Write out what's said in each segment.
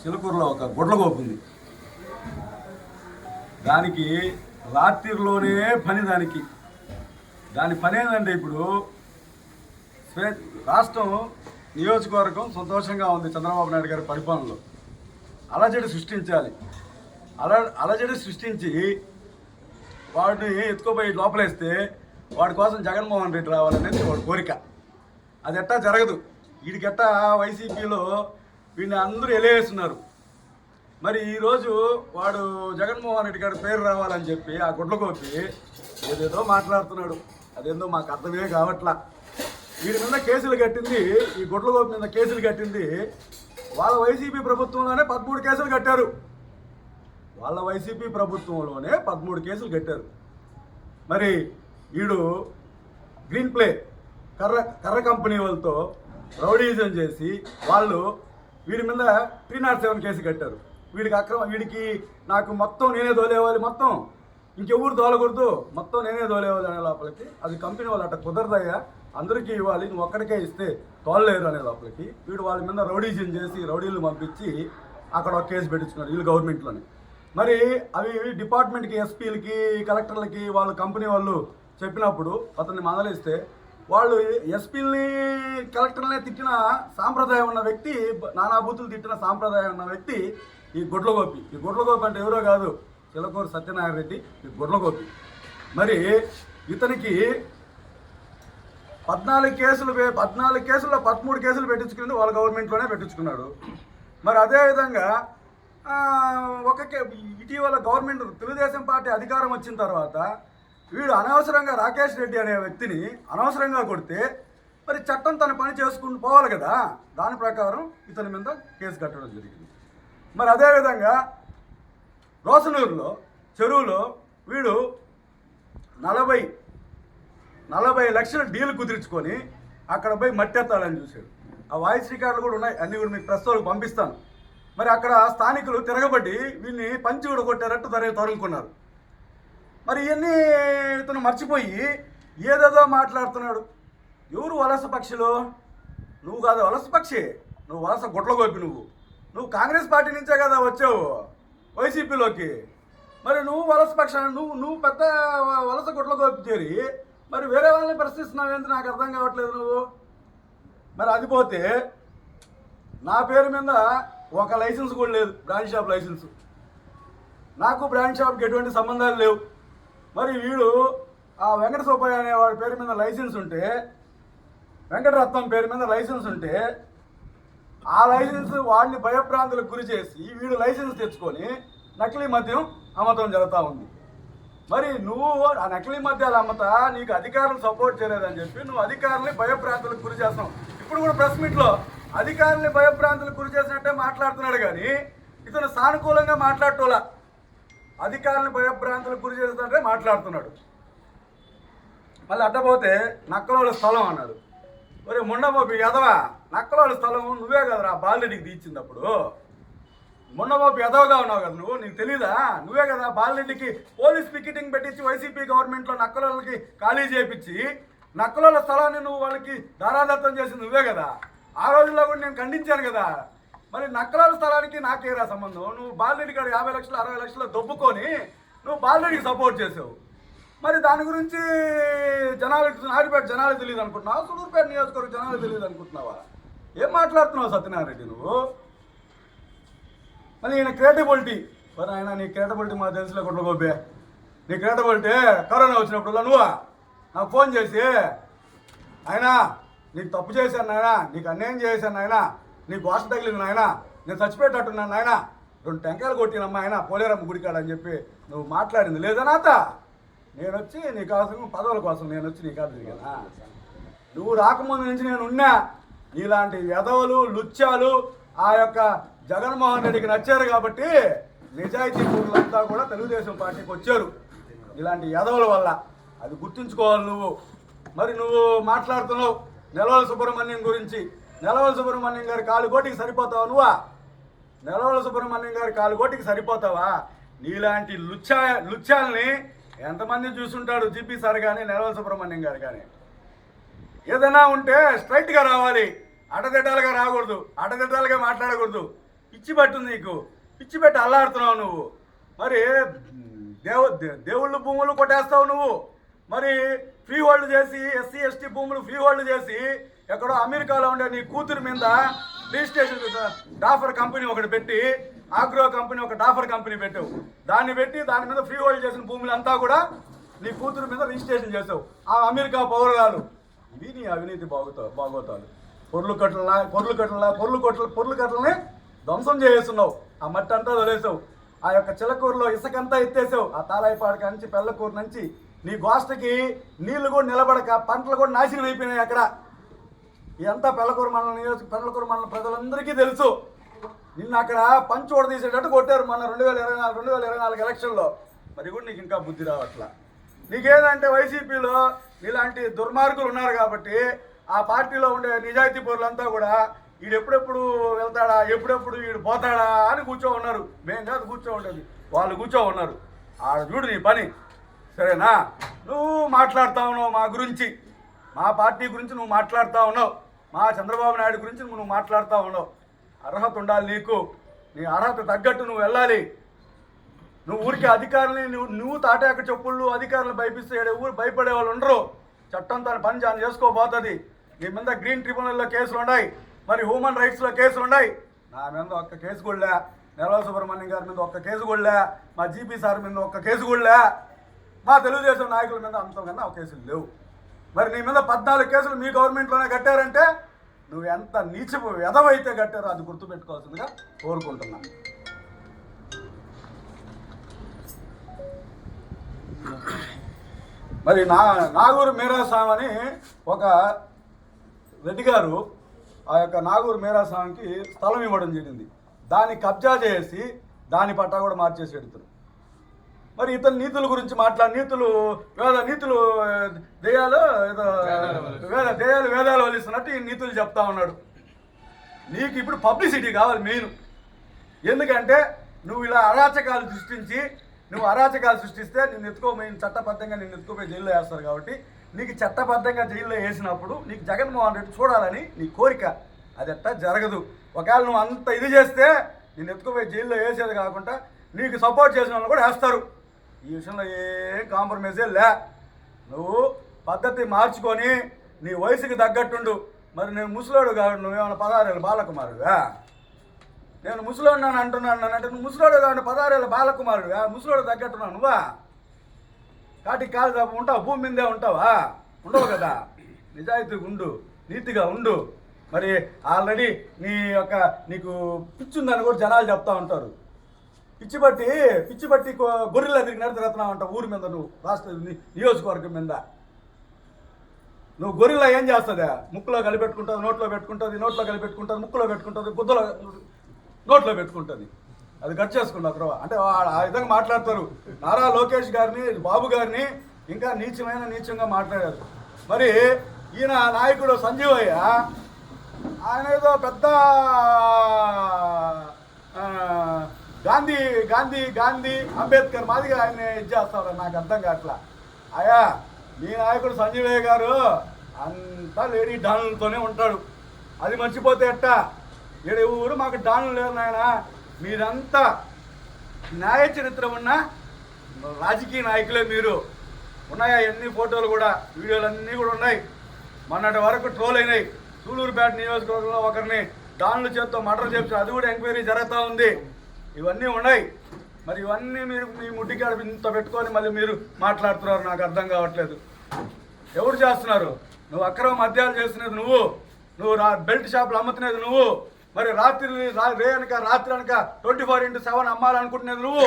చిలుకూరులో ఒక గుడ్లగోపు ఉంది. దానికి రాత్రిలోనే పని దానికి. దాని పని ఏంటంటే ఇప్పుడు రాష్ట్రం నియోజకవర్గం సంతోషంగా ఉంది చంద్రబాబు నాయుడు గారి పరిపాలనలో. అలజడి సృష్టించాలి. అల అలజడి సృష్టించి వాడిని ఎత్తుకుపోయి లోపలేస్తే వాడి కోసం జగన్మోహన్ రెడ్డి రావాలనేది వాడి కోరిక. అది ఎట్టా జరగదు. వీడికెట్టా వైసీపీలో వీడిని అందరూ ఎలేస్తున్నారు మరి ఈరోజు వాడు జగన్మోహన్ రెడ్డి గారి పేరు రావాలని చెప్పి ఆ గుడ్లకోపి ఏదేదో మాట్లాడుతున్నాడు. అదేందో మాకు అర్థమే కావట్లా. వీడి మీద కేసులు కట్టింది ఈ గుడ్లకోపి మీద కేసులు కట్టింది వాళ్ళ వైసీపీ ప్రభుత్వంలోనే పదమూడు కేసులు కట్టారు. వాళ్ళ వైసీపీ ప్రభుత్వంలోనే పదమూడు కేసులు కట్టారు. మరి వీడు గ్రీన్ ప్లే కర్ర కర్ర కంపెనీ వాళ్ళతో రౌడీజం చేసి వాళ్ళు వీడి మీద త్రీ నాట్ సెవెన్ కేసు కట్టారు. వీడికి అక్రమ వీడికి నాకు మొత్తం నేనే దోలేవాలి మొత్తం. ఇంకెవరు దోలకూడదు. మొత్తం నేనే దోలేవాలి అనే లోపలికి. అది కంపెనీ వాళ్ళు అట్ట కుదరదయ్యా. అందరికీ ఇవ్వాలి. నువ్వు ఒక్కడికే ఇస్తే తోలలేరు అనే లోపలికి. వీడు వాళ్ళ మీద రౌడీజన్ చేసి రౌడీలు పంపించి అక్కడ ఒక కేసు పెట్టించుకున్నారు వీళ్ళు గవర్నమెంట్లోనే. మరి అవి డిపార్ట్మెంట్కి ఎస్పీలకి కలెక్టర్లకి వాళ్ళ కంపెనీ వాళ్ళు చెప్పినప్పుడు అతన్ని మందలిస్తే వాళ్ళు ఎస్పీల్ని కలెక్టర్లనే తిట్టిన సాంప్రదాయం ఉన్న వ్యక్తి నానా బూతులు తిట్టిన సాంప్రదాయం ఉన్న వ్యక్తి ఈ గొడ్లగోపి. ఈ గొడ్లగోపి అంటే ఎవరో కాదు చిలకూరు సత్యనారాయణ రెడ్డి ఈ గుడ్లగోపి. మరి ఇతనికి పద్నాలుగు కేసులు పద్నాలుగు కేసుల్లో పదమూడు కేసులు పెట్టించుకుంది వాళ్ళ గవర్నమెంట్లోనే పెట్టించుకున్నాడు. మరి అదేవిధంగా ఒక కే- ఇటీవల గవర్నమెంట్ తెలుగుదేశం పార్టీ అధికారం వచ్చిన తర్వాత వీడు అనవసరంగా రాకేష్ రెడ్డి అనే వ్యక్తిని అనవసరంగా కొడితే మరి చట్టం తన పని చేసుకుని పోవాలి కదా? దాని ప్రకారం ఇతని మీద కేసు కట్టడం జరిగింది. మరి అదేవిధంగా రోసనూరులో చెరువులో వీడు నలభై నలభై లక్షల డీల్ కుదిరించుకొని అక్కడ పోయి మట్టెత్తాలని చూశాడు. ఆ వాయిస్ రికార్డులు కూడా ఉన్నాయి. అన్నీ కూడా మీకు ప్రస్తుతాలకు పంపిస్తాను. మరి అక్కడ స్థానికులు తిరగబడి వీళ్ళని పంచి కూడా కొట్టారట్టు తరే తరుముకున్నారు. మరి ఇవన్నీ ఇతను మర్చిపోయి ఏదేదో మాట్లాడుతున్నాడు. ఎవరు వలస పక్షులు? నువ్వు కాదు వలస పక్షి. నువ్వు వలస గుట్ల గోపి నువ్వు. నువ్వు కాంగ్రెస్ పార్టీ నుంచే కదా వచ్చావు వైసీపీలోకి. మరి నువ్వు వలస పక్ష నువ్వు నువ్వు పెద్ద వలస గుట్ల చేరి మరి వేరే వాళ్ళని ప్రశ్నిస్తున్నావు ఏంటి? నాకు అర్థం కావట్లేదు నువ్వు. మరి అది పోతే నా పేరు మీద ఒక లైసెన్స్ కూడా లేదు బ్రాండ్ షాప్ లైసెన్స్. నాకు బ్రాండ్ షాప్కి ఎటువంటి సంబంధాలు లేవు. మరి వీడు ఆ వెంకట సుబ్బయ్య అనే వాడి పేరు మీద లైసెన్స్ ఉంటే వెంకటరత్నం పేరు మీద లైసెన్స్ ఉంటే ఆ లైసెన్స్ వాడిని భయభ్రాంతులకు గురి చేసి వీడు లైసెన్స్ తెచ్చుకొని నకిలీ మద్యం అమ్మతం జరుగుతూ ఉంది. మరి నువ్వు ఆ నకిలీ మద్యాలు అమ్మతా నీకు అధికారులు సపోర్ట్ చేయలేదని చెప్పి నువ్వు అధికారుల్ని భయభ్రాంతులకు గురి చేస్తావు ఇప్పుడు కూడా ప్రెస్ మీట్లో అధికారుల్ని భయభ్రాంతులకు గురి చేసినట్టే మాట్లాడుతున్నాడు కానీ ఇతను సానుకూలంగా మాట్లాడటోలా. అధికారులను భయభ్రాంతులకు గురి చేస్తుంటే మాట్లాడుతున్నాడు. మళ్ళీ అడ్డపోతే నక్కలోళ్ళ స్థలం అన్నాడు. ఒరే మొండబాబు ఎదవా నక్కలోళ్ళ స్థలం నువ్వే కదరా బాలరెడ్డికి తీర్చింది అప్పుడు ముండబాబు ఎదవగా ఉన్నావు కదా నువ్వు నీకు తెలీదా? నువ్వే కదా బాలరెడ్డికి పోలీస్ పికెటింగ్ పెట్టించి వైసీపీ గవర్నమెంట్లో నక్కలోళ్ళకి ఖాళీ చేయించి నక్కలోళ్ళ స్థలాన్ని నువ్వు వాళ్ళకి దారాదత్తం చేసి నువ్వే కదా. ఆ రోజుల్లో కూడా నేను ఖండించాను కదా. మరి నక్కలాల స్థలానికి నాకేరా సంబంధం? నువ్వు బాలరెడ్డి కాడ యాభై లక్షలు అరవై లక్షలు దొబ్బుకొని నువ్వు బాలరెడ్డికి సపోర్ట్ చేసావు. మరి దాని గురించి జనాలకు నాడిపేట జనాలు తెలియదు అనుకుంటున్నావా? సులూరుపేట నియోజకవర్గ జనాలు తెలియదు అనుకుంటున్నావా? ఏం మాట్లాడుతున్నావు సత్యనారాయణ రెడ్డి నువ్వు? మరి ఈయన క్రియేటబిలిటీ మరి ఆయన నీ క్రియేటబిలిటీ మాకు తెలుసులే కొట్ల గోబే నీ క్రియేటబిలిటీ కరోనా వచ్చినప్పుడు నువ్వా? నాకు ఫోన్ చేసి ఆయన నీకు తప్పు చేశాను నాయన నీకు అన్యాయం చేశాను నాయనా నీకు భాష తగిలింది నాయన నేను చచ్చిపోయేటట్టున్నాను నాయన. రెండు టెంకాయలు కొట్టినమ్మా ఆయన పోలేరమ్మ గుడికాడ అని చెప్పి నువ్వు మాట్లాడింది. లేదా నాత? నేను వచ్చి నీ కోసం పదవుల కోసం నేను వచ్చి నీ కాదు తిరిగానా? నువ్వు రాకముందు నుంచి నేను ఉన్నా నీలాంటి ఎదవలు లుచ్చాలు ఆ యొక్క జగన్మోహన్ రెడ్డికి నచ్చారు కాబట్టి నిజాయితీ పూర్లంతా కూడా తెలుగుదేశం పార్టీకి వచ్చారు. ఇలాంటి ఎదవల వల్ల. అది గుర్తుంచుకోవాలి నువ్వు. మరి నువ్వు మాట్లాడుతున్నావు. నెలవల సుబ్రహ్మణ్యం గురించి. నెలవల సుబ్రహ్మణ్యం గారి కాలు కోటికి సరిపోతావు నువ్వా? నెలవల సుబ్రహ్మణ్యం గారి కాలు కోటికి సరిపోతావా? నీలాంటి లుచ్చా లుచ్చాల్ని ఎంతమంది చూసుంటాడు జీపీ సార్ కానీ నెలవల సుబ్రహ్మణ్యం గారు కానీ ఏదైనా ఉంటే స్ట్రైట్గా రావాలి. అడదిడ్డాలుగా రాకూడదు. అడదిడ్డాలుగా మాట్లాడకూడదు. పిచ్చి పట్టుంది నీకు. పిచ్చి పెట్టి అల్లాడుతున్నావు నువ్వు. మరి దేవ దే- భూములు కొట్టేస్తావు నువ్వు. మరి ఫ్రీ హోల్డ్ చేసి ఎస్సీ ఎస్టీ భూములు ఫ్రీ హోల్డ్ చేసి ఎక్కడో అమెరికాలో ఉండే నీ కూతురు మీద రిజిస్ట్రేషన్ డాఫర్ కంపెనీ ఒకటి పెట్టి ఆగ్రో కంపెనీ ఒక డాఫర్ కంపెనీ పెట్టావు. దాన్ని పెట్టి దాని మీద ఫ్రీ హోల్డ్ చేసిన భూములంతా కూడా నీ కూతురు మీద రిజిస్ట్రేషన్ చేసావు. ఆ అమెరికా పౌరురాలు. ఇవి నీ అవినీతి బాగుతా బాగోతాలు. పొర్లు కట్టల పొర్లు కట్టల పొర్లు కొట్ల పొర్లు కట్టలని ధ్వంసం చేసేస్తున్నావు. ఆ మట్టి అంతా వదిలేసావు. ఆ యొక్క చిలకూరులో ఇసుకంతా ఎత్తేసావు. ఆ తాలాయిపాడు నుంచి పెళ్ళకూరు నుంచి నీ గోష్టకి నీళ్ళు కూడా నిలబడక పంటలు కూడా నాశనం అయిపోయినాయి అక్కడ. ఇదంతా పెళ్ళకూరు మండలం నియోజక పెళ్ళకూరు మండలం ప్రజలందరికీ తెలుసు. నిన్న అక్కడ పంచి తీసేటట్టు కొట్టారు మొన్న రెండు వేల ఇరవై నాలుగు రెండు వేల ఇరవై నాలుగు ఎలక్షన్లో. మరి కూడా నీకు ఇంకా బుద్ధి రావట్లా. నీకేదంటే వైసీపీలో ఇలాంటి దుర్మార్గులు ఉన్నారు కాబట్టి ఆ పార్టీలో ఉండే నిజాయితీ పౌరులంతా కూడా వీడు ఎప్పుడెప్పుడు వెళ్తాడా ఎప్పుడెప్పుడు వీడు పోతాడా అని కూర్చో ఉన్నారు. మేము కాదు కూర్చో ఉండేది. వాళ్ళు కూర్చో ఉన్నారు. ఆడ చూడు నీ పని. సరేనా? నువ్వు మాట్లాడుతా ఉన్నావు మా గురించి. మా పార్టీ గురించి నువ్వు మాట్లాడుతూ ఉన్నావు. మా చంద్రబాబు నాయుడు గురించి నువ్వు మాట్లాడుతూ ఉన్నావు. అర్హత ఉండాలి నీకు. నీ అర్హత తగ్గట్టు నువ్వు వెళ్ళాలి. నువ్వు ఊరికి అధికారులని నువ్వు నువ్వు తాటాక చెప్పుళ్ళు అధికారులు భయపిస్తే ఊరు భయపడే వాళ్ళు ఉండరు. చట్టం తన పని జాన్ చేసుకోబోతుంది. నీ మీద గ్రీన్ ట్రిబ్యునల్లో కేసులు ఉన్నాయి. మరి హ్యూమన్ రైట్స్లో కేసులు ఉన్నాయి. నా మీద ఒక్క కేసు కూడా నిర్మలా సుబ్రహ్మణ్యం గారి మీద ఒక్క కేసు కూడా మా జీపీ సార్ మీద ఒక్క కేసు కూడా మా తెలుగుదేశం నాయకుల మీద అంతకన్నా ఒక కేసులు లేవు. మరి నీ మీద పద్నాలుగు కేసులు మీ గవర్నమెంట్లోనే కట్టారంటే నువ్వు ఎంత నీచపు ఎదవైతే కట్టారో అది గుర్తుపెట్టుకోవాల్సిందిగా కోరుకుంటున్నాను మరి నా నాగూరు మీరాస్వామి అని ఒక రెడ్డి గారు ఆ యొక్క నాగూరు మీరాస్వామికి స్థలం ఇవ్వడం జరిగింది. దాన్ని కబ్జా చేసి దాని పట్టా కూడా మార్చేసి పెడుతున్నారు మరి ఇతను నీతుల గురించి మాట్లాడి నీతులు వేద నీతులు దేయాలు ఏదో వేద దేయాలు వేదాలు వలిస్తున్నట్టు ఈ నీతులు చెప్తా ఉన్నాడు. నీకు ఇప్పుడు పబ్లిసిటీ కావాలి మెయిన్. ఎందుకంటే నువ్వు ఇలా అరాచకాలు సృష్టించి నువ్వు అరాచకాలు సృష్టిస్తే నిన్ను ఎత్తుకోపోయి చట్టబద్ధంగా నిన్ను ఎత్తుకోపోయి జైల్లో వేస్తారు కాబట్టి నీకు చట్టబద్ధంగా జైల్లో వేసినప్పుడు నీకు జగన్మోహన్ రెడ్డి చూడాలని నీ కోరిక. అది ఎట్టా జరగదు. ఒకవేళ నువ్వు అంత ఇది చేస్తే నిన్ను ఎత్తుకుపోయి జైల్లో వేసేది కాకుండా నీకు సపోర్ట్ చేసిన వాళ్ళు కూడా వేస్తారు. ఈ విషయంలో ఏ కాంప్రమైజే లే. నువ్వు పద్ధతి మార్చుకొని నీ వయసుకి తగ్గట్టుండు. మరి నేను ముసలోడు కాదు నువ్వేమైనా పదహారేళ్ళ బాలకుమారుడుగా నేను ముసలోడు నన్ను అంటున్నాను నన్ను అంటే నువ్వు ముసలోడు కాదు పదహారేళ్ళ బాలకుమారుడుగా ముసలోడు తగ్గట్టున్నావు నువ్వా? కాటికి కాదు తప్ప ఉంటావు భూమి మీదే ఉంటావా? ఉండవు కదా. నిజాయితీగా ఉండు నీతిగా ఉండు. మరి ఆల్రెడీ నీ యొక్క నీకు పిచ్చుందని కూడా జనాలు చెప్తా ఉంటారు. పిచ్చి బట్టి పిచ్చి బట్టి గొ- తిరుగుతున్నావు అంట ఊరి మీద నువ్వు రాష్ట్ర నియోజకవర్గం మీద. నువ్వు గొర్రెల ఏం చేస్తుంది ముక్కులో కలిపెట్టుకుంటుంది నోట్లో పెట్టుకుంటుంది నోట్లో కలిపెట్టుకుంటుంది ముక్కులో పెట్టుకుంటుంది గుద్దలో నోట్లో పెట్టుకుంటుంది. అది కట్ చేసుకుంటా తర్వాత. అంటే ఆ- విధంగా మాట్లాడతారు. నారా లోకేష్ గారిని బాబు గారిని ఇంకా నీచమైన నీచంగా మాట్లాడారు. మరి ఈయన నాయకుడు సంజీవయ్య ఆయన ఏదో పెద్ద గాంధీ గాంధీ గాంధీ అంబేద్కర్ మాదిగా ఆయన ఇది చేస్తాడు నాకు అర్థం కావట్లా. అయ్యా మీ నాయకుడు సంజయ్ గారు అంతా లేడీ డాన్లతోనే ఉంటాడు. అది మర్చిపోతే ఎట్టా? ఏడు ఊరు మాకు డాన్లు లేరు నాయన. మీరంతా న్యాయ చరిత్ర ఉన్న రాజకీయ నాయకులే మీరు. ఉన్నాయా ఎన్ని ఫోటోలు కూడా? వీడియోలు అన్నీ కూడా ఉన్నాయి. మొన్నటి వరకు ట్రోల్ అయినాయి. సూలూరుపేట నియోజకవర్గంలో ఒకరిని డాన్లు చేత్తో మర్డర్ చేపించారు అది కూడా ఎంక్వైరీ జరుగుతూ ఉంది. ఇవన్నీ ఉన్నాయి. మరి ఇవన్నీ మీరు మీ ముట్టికాడ ఇంత పెట్టుకొని మళ్ళీ మీరు మాట్లాడుతున్నారు నాకు అర్థం కావట్లేదు. ఎవరు చేస్తున్నారు? నువ్వు అక్రమ మద్యాలు చేస్తున్నది నువ్వు. నువ్వు రా బెల్ట్ షాపులు అమ్ముతున్నది నువ్వు. మరి రాత్రి రే అనక రాత్రి అనక ట్వంటీ ఫోర్ ఇంటూ సెవెన్ అమ్మాలనుకుంటున్నది నువ్వు.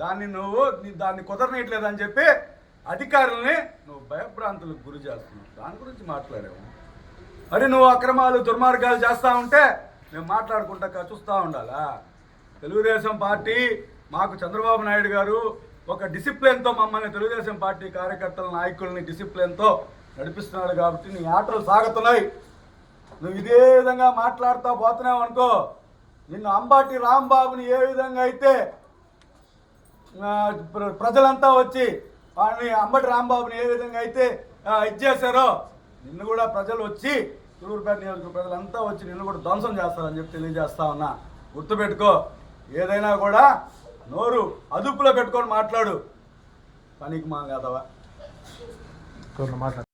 దాన్ని నువ్వు నీ దాన్ని కుదరనట్లేదు అని చెప్పి అధికారుల్ని నువ్వు భయభ్రాంతులకు గురి చేస్తున్నావు. దాని గురించి మాట్లాడావు. మరి నువ్వు అక్రమాలు దుర్మార్గాలు చేస్తూ ఉంటే మేము మాట్లాడుకుంటా చూస్తూ ఉండాలా? తెలుగుదేశం పార్టీ మాకు చంద్రబాబు నాయుడు గారు ఒక డిసిప్లిన్తో మమ్మల్ని తెలుగుదేశం పార్టీ కార్యకర్తల నాయకుల్ని డిసిప్లిన్తో నడిపిస్తున్నాడు కాబట్టి నీ ఆటలు సాగుతున్నాయి. నువ్వు ఇదే విధంగా మాట్లాడుతూ పోతున్నావు అనుకో నిన్ను అంబాటి రాంబాబుని ఏ విధంగా అయితే ప్ర- ప్రజలంతా వచ్చి వాడిని అంబటి రాంబాబుని ఏ విధంగా అయితే ఇచ్చేశారో నిన్ను కూడా ప్రజలు వచ్చి తూర్పుపేట నియోజకవర్గ ప్రజలంతా వచ్చి నిన్ను కూడా ధ్వంసం చేస్తారని చెప్పి తెలియజేస్తా ఉన్నా. గుర్తుపెట్టుకో ఏదైనా కూడా నోరు అదుపులో పెట్టుకొని మాట్లాడు. పనికి మా కదవా మాట్లాడు.